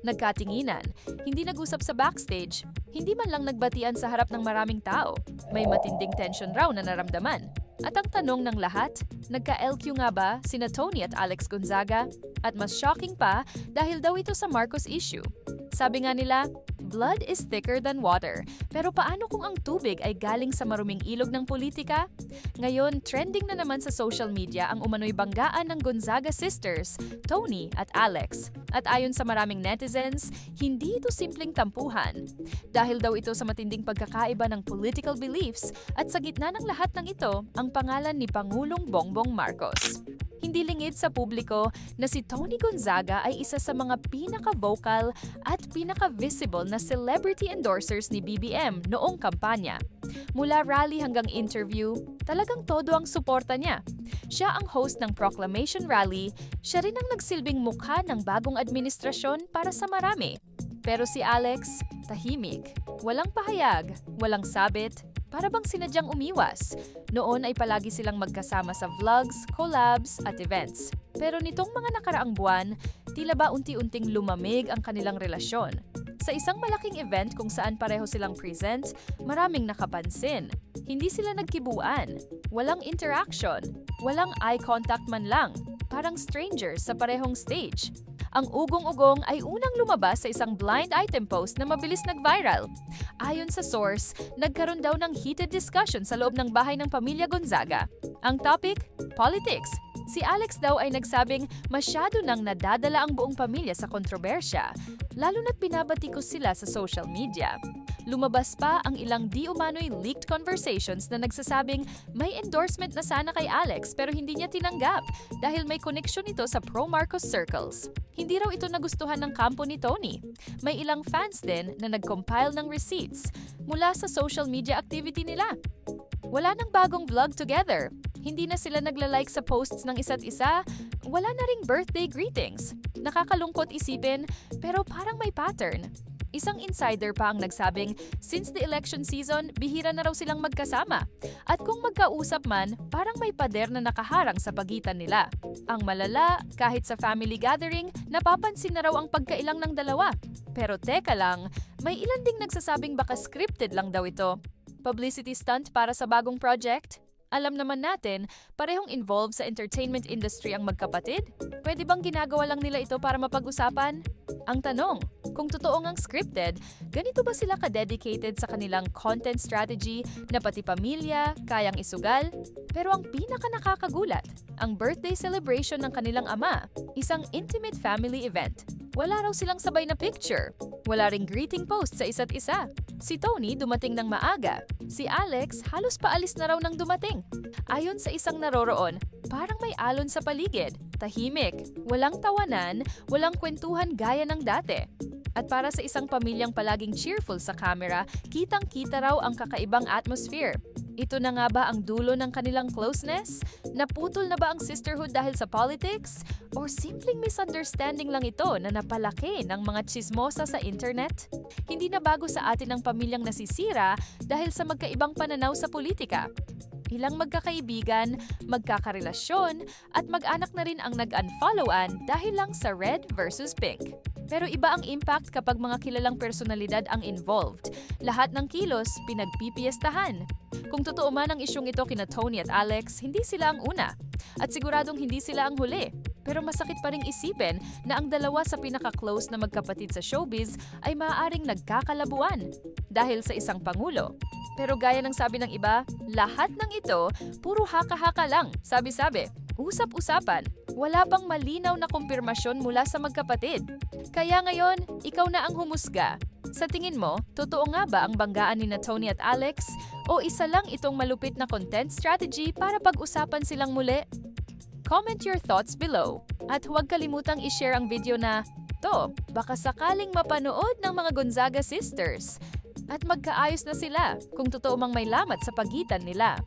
Nagkatinginan, hindi nag-usap sa backstage, hindi man lang nagbatian sa harap ng maraming tao. May matinding tension raw na naramdaman. At ang tanong ng lahat, nagka-LQ nga ba sina Tony at Alex Gonzaga? At mas shocking pa dahil daw ito sa Marcos issue. Sabi nga nila, blood is thicker than water. Pero paano kung ang tubig ay galing sa maruming ilog ng politika? Ngayon, trending na naman sa social media ang umano'y banggaan ng Gonzaga sisters, Tony at Alex. At ayon sa maraming netizens, hindi ito simpleng tampuhan. Dahil daw ito sa matinding pagkakaiba ng political beliefs at sa gitna ng lahat ng ito, ang pangalan ni Pangulong Bongbong Marcos. Hindi lingid sa publiko na si Tony Gonzaga ay isa sa mga pinaka-vocal at pinaka-visible na celebrity endorsers ni BBM noong kampanya. Mula rally hanggang interview, talagang todo ang suporta niya. Siya ang host ng Proclamation Rally, siya rin ang nagsilbing mukha ng bagong administrasyon para sa marami. Pero si Alex, tahimik, walang pahayag, walang sabit, para bang sinadyang umiwas. Noon ay palagi silang magkasama sa vlogs, collabs at events. Pero nitong mga nakaraang buwan, tila ba unti-unting lumamig ang kanilang relasyon. Sa isang malaking event kung saan pareho silang present, maraming nakapansin. Hindi sila nagkibuan, walang interaction, walang eye contact man lang, parang strangers sa parehong stage. Ang ugong-ugong ay unang lumabas sa isang blind item post na mabilis nag-viral. Ayon sa source, nagkaroon daw ng heated discussion sa loob ng bahay ng pamilya Gonzaga. Ang topic? Politics. Si Alex daw ay nagsabing masyado nang nadadala ang buong pamilya sa kontrobersya, lalo na't binabatikos sila sa social media. Lumabas pa ang ilang di umano'y leaked conversations na nagsasabing may endorsement na sana kay Alex pero hindi niya tinanggap dahil may connection ito sa pro-Marcos circles. Hindi raw ito nagustuhan ng kampo ni Tony. May ilang fans din na nag-compile ng receipts mula sa social media activity nila. Wala nang bagong vlog together. Hindi na sila nagla-like sa posts ng isa't isa. Wala na ring birthday greetings. Nakakalungkot isipin, pero parang may pattern. Isang insider pa ang nagsabing, since the election season, bihira na raw silang magkasama. At kung magkausap man, parang may pader na nakaharang sa pagitan nila. Ang malala, kahit sa family gathering, napapansin na raw ang pagkailang ng dalawa. Pero teka lang, may ilan ding nagsasabing baka scripted lang daw ito. Publicity stunt para sa bagong project? Alam naman natin, parehong involved sa entertainment industry ang magkapatid. Pwede bang ginagawa lang nila ito para mapag-usapan? Ang tanong, kung totoo ngang scripted, ganito ba sila ka-dedicated sa kanilang content strategy na pati pamilya, kayang isugal? Pero ang pinaka nakakagulat, ang birthday celebration ng kanilang ama, isang intimate family event. Wala raw silang sabay na picture. Wala ring greeting post sa isa't isa. Si Tony dumating ng maaga. Si Alex halos paalis na raw nang dumating. Ayon sa isang naroroon, parang may alon sa paligid. Tahimik, walang tawanan, walang kwentuhan gaya ng dati. At para sa isang pamilyang palaging cheerful sa camera, kitang-kita raw ang kakaibang atmosphere. Ito na nga ba ang dulo ng kanilang closeness? Naputol na ba ang sisterhood dahil sa politics? Or simpleng misunderstanding lang ito na napalaki ng mga chismosa sa internet? Hindi na bago sa atin ang pamilyang nasisira dahil sa magkaibang pananaw sa politika. Ilang magkakaibigan, magkakarelasyon, at mag-anak na rin ang nag-unfollowan dahil lang sa red versus pink. Pero iba ang impact kapag mga kilalang personalidad ang involved. Lahat ng kilos pinagpipiestahan. Kung totoo man ang isyong ito kina Tony at Alex, hindi sila ang una. At siguradong hindi sila ang huli. Pero masakit pa ring isipin na ang dalawa sa pinaka-close na magkapatid sa showbiz ay maaaring nagkakalabuan dahil sa isang pangulo. Pero gaya ng sabi ng iba, lahat ng ito puro haka-haka lang, sabi-sabi. Usap-usapan, wala pang malinaw na kumpirmasyon mula sa magkapatid. Kaya ngayon, ikaw na ang humusga. Sa tingin mo, totoo nga ba ang banggaan ni na Tony at Alex? O isa lang itong malupit na content strategy para pag-usapan silang muli? Comment your thoughts below. At huwag kalimutang i-share ang video na to, baka sakaling mapanood ng mga Gonzaga sisters. At magkaayos na sila kung totoo mang may lamat sa pagitan nila.